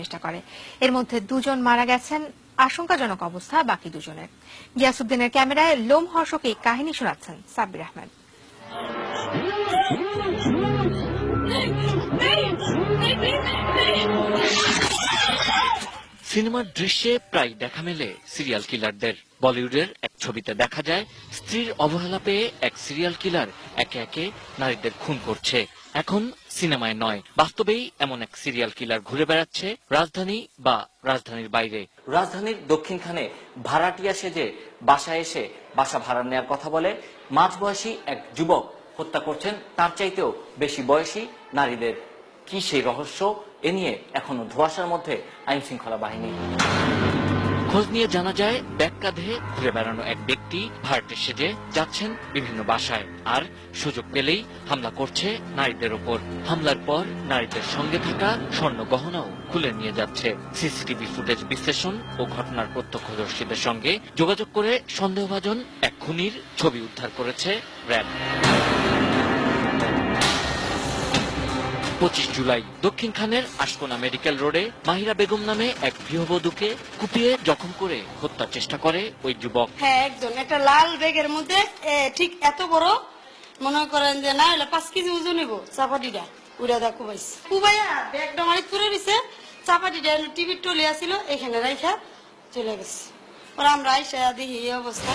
চেষ্টা করে। এর মধ্যে দুজন মারা গেছেন। আশঙ্কাজনক অবস্থা, বাকি দুজনের। গিয়াসুদ্দিনের ক্যামেরায় লোমহর্ষক এই কাহিনী শোনাচ্ছেন সাব্বির আহমেদ। সিনেমার দৃশ্যে প্রায় দেখা মেলে সিরিয়াল কিলারদের। বলিউডের ছবিতে দেখা যায়, স্ত্রীর অবহেলা পেয়ে এক সিরিয়াল কিলার একে একে নারীদের খুন করছে। এখন সিনেমায় নয়, বাস্তবেই এমন এক সিরিয়াল কিলার ঘুরে বেড়াচ্ছে রাজধানী বা রাজধানীর বাইরে। রাজধানীর দক্ষিণখানে ভাড়াটিয়া সেজে বাসায় এসে বাসা ভাড়া নেওয়ার কথা বলে, মাঝবয়সী এক যুবক হত্যা করছেন, তার চাইতেও বেশি বয়সী নারীদের। কি সেই রহস্য? এ নিয়ে এখনও ধোঁয়াশার মধ্যে আইন শৃঙ্খলা বাহিনী। খোঁজ নিয়ে জানা যায় ব্যাগ কাঁধে ঘুরে বেড়ানো এক ব্যক্তি ভাড়াটে সেজে যাচ্ছেন বিভিন্ন বাসায়। আর সুযোগ পেলেই হামলা করছে নারীদের ওপর। হামলার পর নারীদের সঙ্গে থাকা স্বর্ণ গহনাও খুলে নিয়ে যাচ্ছে। সিসিটিভি ফুটেজ বিশ্লেষণ ও ঘটনার প্রত্যক্ষদর্শীদের সঙ্গে যোগাযোগ করে সন্দেহভাজন এক খুনির ছবি উদ্ধার করেছে র্যাব। পঁচিশ জুলাই দক্ষিণ খানের আশকোনা মেডিকেল রোডে মাহিরা বেগম নামে এক গৃহবধূকে কুপিয়ে জখম করে হত্যার চেষ্টা করে ওই যুবক। হ্যাঁ একজন একটা লাল ব্যাগের মধ্যে ঠিক এত বড় মনে করেন যে না হলে পাঁচ কেজি ওজন নিব চাপাটিটা। উড়া দা কুবাইছে। কুবাইয়া ব্যাগটা মারি তুলে দিছে চাপাটিটা টিভির টলি আসিল এখানে রাইখা চলে গেছে। পরে আমরা আইসা দেখি এই অবস্থা।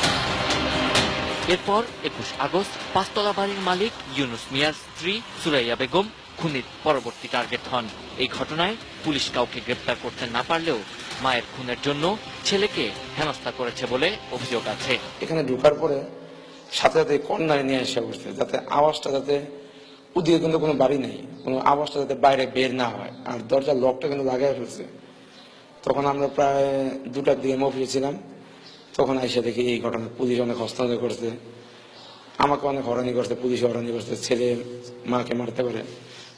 এরপর একুশ আগস্ট পাঁচতলা বাড়ির মালিক ইউনুস মিয়ার স্ত্রী সুরাইয়া বেগম খুনির পরবর্তী টার্গেট হন। এই ঘটনায় পুলিশ কাউকে গ্রেপ্তার করতে না পারলেও মায়ের খুনের জন্য ছেলেকে হেনস্থা করেছে বলে অভিযোগ আছে। এখানে ঢুকার পরে সাথে সাথে কর্নারে নিয়ে এসে বসছে, যাতে আওয়াজটা যাতে ওদিকে কিন্তু কোনো বাড়ি নেই, কোনো আওয়াজটা যাতে বাইরে বের না হয়। আর দরজার লকটা কিন্তু লাগাই ফেলছে। তখন আমরা প্রায় দুটার দিকে অফিসে ছিলাম। তখন এসে দেখি এই ঘটনা পুলিশ অনেক হস্তান্তর করছে। আমাকে অনেক হরানি করছে পুলিশ হরানি করছে, ছেলে মাকে মারতে পারে।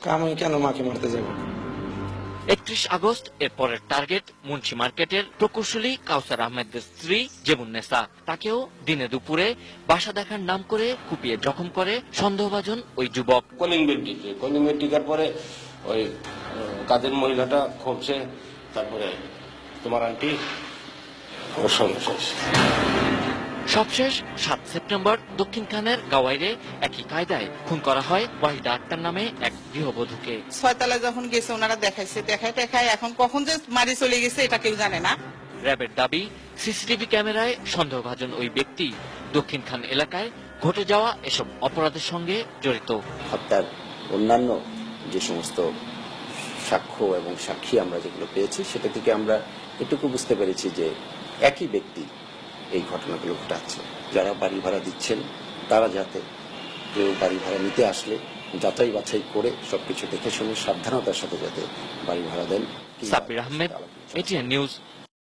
আমি কেন মাকে মারতে যাব? একত্রিশ আগস্ট এর পরের টার্গেট মুন্সি মার্কেটের প্রকৌশলী কাউসার আহমেদের স্ত্রী জেবুন্নেসা তাকেও দিনে দুপুরে বাসা দেখার নাম করে কুপিয়ে জখম করে সন্দেহভাজন ওই যুবক। কলিং বেড কলিং বেড টিকার পরে ওই কাজের মহিলাটা খুঁজছে তারপরে তোমার আন্টি ওর সঙ্গে সবশেষ সাত সেপ্টেম্বর দক্ষিণ খানের গাওয়াইরে একই কায়দায় খুন করা হয় ওয়াহিদা আক্তার নামে এক গৃহবধূকে। ছয়তলায় যখন গেছে ওনারা দেখাইছে দেখায় টেখায় এখন কখন যে মারি চলে গেছে এটা কেউ জানে না। র্যাবের দাবি সিসিটিভি ক্যামেরায় সন্দেহভাজন ওই ব্যক্তি দক্ষিণ খান এলাকায় ঘটে যাওয়া এসব অপরাধের সঙ্গে জড়িত। হত্যার অন্যান্য যে সমস্ত সাক্ষ্য এবং সাক্ষী আমরা যেগুলো পেয়েছি সেটা থেকে আমরা এটুকু বুঝতে পেরেছি যে একই ব্যক্তি এই ঘটনাগুলো ঘটাচ্ছে। যারা বাড়ি ভাড়া দিচ্ছেন তারা যাতে কেউ বাড়ি ভাড়া নিতে আসলে যাচাই বাছাই করে সবকিছু দেখে শুনে সাবধানতার সাথে যাতে বাড়ি ভাড়া দেন। Sabbir Ahmed ATN news